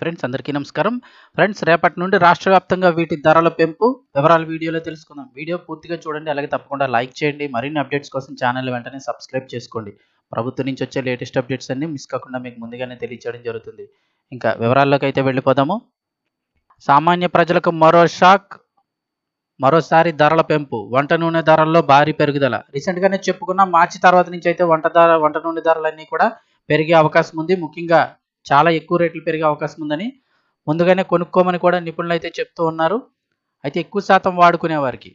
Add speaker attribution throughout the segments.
Speaker 1: Friends అందరికీ నమస్కారం. Friends రేపటి నుండి రాష్ట్ర వ్యాప్తంగా వీటి ధరల పెంపు వివరాలు వీడియోలో తెలుసుకుందాం. వీడియో పూర్తిగా చూడండి అలాగే తప్పకుండా లైక్ చేయండి. మరిన్ని అప్డేట్స్ కోసం ఛానల్ వెంటనే సబ్స్క్రైబ్ చేసుకోండి. ప్రభుత్వం నుంచి వచ్చే లేటెస్ట్ అప్డేట్స్ అన్ని మిస్ కాకుండా మీకు ముందుగానే తెలియచేయడం జరుగుతుంది. ఇంకా వివరాల్లోకి అయితే వెళ్ళిపోదాము. సామాన్య ప్రజలకు మరో షాక్ మరోసారి ధరల పెంపు. వంట నూనె ధరల్లో భారీ పెరుగుదల. రీసెంట్గానే చెప్పుకున్న మార్చి తర్వాత నుంచి అయితే వంట ధర వంట నూనె ధరలన్నీ కూడా పెరిగే అవకాశం ఉంది. ముఖ్యంగా చాలా ఎక్కువ రేట్లు పెరిగే అవకాశం ఉందని ముందుగానే కొనుక్కోమని కూడా నిపుణులు అయితే చెప్తూ ఉన్నారు. అయితే ఎక్కువ శాతం వాడుకునే వారికి.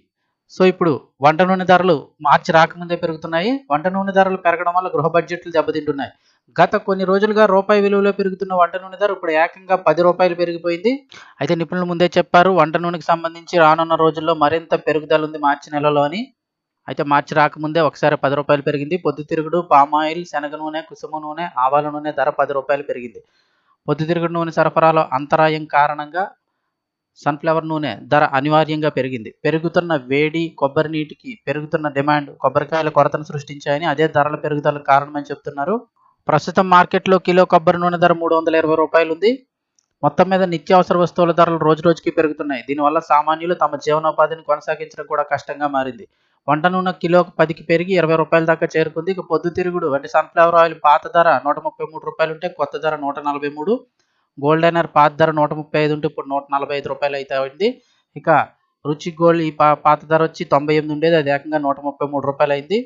Speaker 1: సో ఇప్పుడు వంట నూనె ధరలు మార్చి రాకముందే పెరుగుతున్నాయి. వంట నూనె ధరలు పెరగడం వల్ల గృహ బడ్జెట్లు దెబ్బతింటున్నాయి. గత కొన్ని రోజులుగా రూపాయి విలువలో పెరుగుతున్న వంట నూనె ధర ఇప్పుడు ఏకంగా పది రూపాయలు పెరిగిపోయింది. అయితే నిపుణులు ముందే చెప్పారు వంట నూనెకి సంబంధించి రానున్న రోజుల్లో మరింత పెరుగుదల ఉంది మార్చి నెలలో అని అయితే మార్చి రాకముందే ఒకసారి పది రూపాయలు పెరిగింది. పొద్దుతిరుగుడు పామాయిల్ శనగ నూనె కుసుమ నూనె ఆవాల నూనె ధర పది రూపాయలు పెరిగింది. పొద్దుతిరుగుడు నూనె సరఫరాలో అంతరాయం కారణంగా సన్ఫ్లవర్ నూనె ధర అనివార్యంగా పెరిగింది. పెరుగుతున్న వేడి కొబ్బరి నీటికి పెరుగుతున్న డిమాండ్ కొబ్బరికాయల కొరతను సృష్టించాయని అదే ధరల పెరుగుదల కారణమని చెప్తున్నారు. ప్రస్తుతం మార్కెట్లో కిలో కొబ్బరి నూనె ధర మూడు వందల ఇరవై రూపాయలు ఉంది మొత్తం మీద నిత్యావసర వస్తువుల ధరలు రోజు రోజుకి పెరుగుతున్నాయి. దీనివల్ల సామాన్యులు తమ జీవనోపాధిని కొనసాగించడం కూడా కష్టంగా మారింది. వంట నూనె కిలో పదికి పెరిగి ఇరవై రూపాయల దాకా చేరుకుంది. ఇక పొద్దుతిరుగుడు అంటే సన్ఫ్లవర్ ఆయిల్ పాత ధర నూట ముప్పై మూడు రూపాయలు ఉంటే కొత్త ధర నూట నలభై మూడు. గోల్డెనర్ పాత ధర నూట ముప్పై ఐదు ఉంటే ఇప్పుడు నూట నలభై ఐదు రూపాయలు అయితే అయింది. ఇక రుచి గోల్డ్ ఈ పా పాత ధర వచ్చి తొంభై ఎనిమిది ఉండేది. అది ఏకంగా నూట ముప్పై మూడు రూపాయలు అయింది.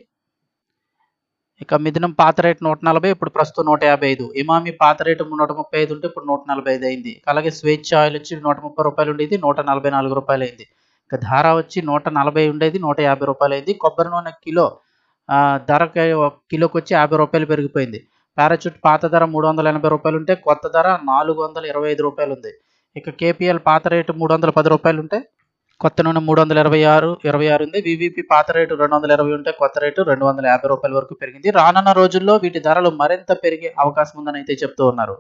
Speaker 1: ఇక మిథునం పాత రేటు నూట నలభై ఇప్పుడు ప్రస్తుతం నూట యాభై ఐదు. ఇమామి పాత రేటు నూట ముప్పై ఐదు ఉంటే ఇప్పుడు నూట నలభై ఐదు అయింది. అలాగే స్వేచ్ఛ ఆయిల్ వచ్చి నూట ముప్పై రూపాయలు ఉండేది నూట నలభై నాలుగు రూపాయలు అయింది. ఇక ధార వచ్చి నూట నలభై ఉండేది నూట యాభై రూపాయలు అయింది కొబ్బరి నూనె కిలో ధరకి కిలోకి వచ్చి యాభై రూపాయలు పెరిగిపోయింది. పారాచూట్ పాత ధర మూడు వందల ఎనభై రూపాయలు ఉంటే కొత్త ధర నాలుగు వందల ఇరవై ఐదు రూపాయలు ఉంది ఇక కేపీఎల్ పాత రేటు మూడు వందల పది రూపాయలు ఉంటే కొత్త నూనె మూడు వందల ఇరవై ఆరు ఇరవై ఆరు ఉంది వివిపి పాత రేటు రెండు వందల ఇరవై ఉంటే కొత్త రేటు రెండు వందల యాభై రూపాయల వరకు పెరిగింది. రానున్న రోజుల్లో వీటి ధరలు మరింత పెరిగే అవకాశం ఉందని అయితే చెప్తూ ఉన్నారు.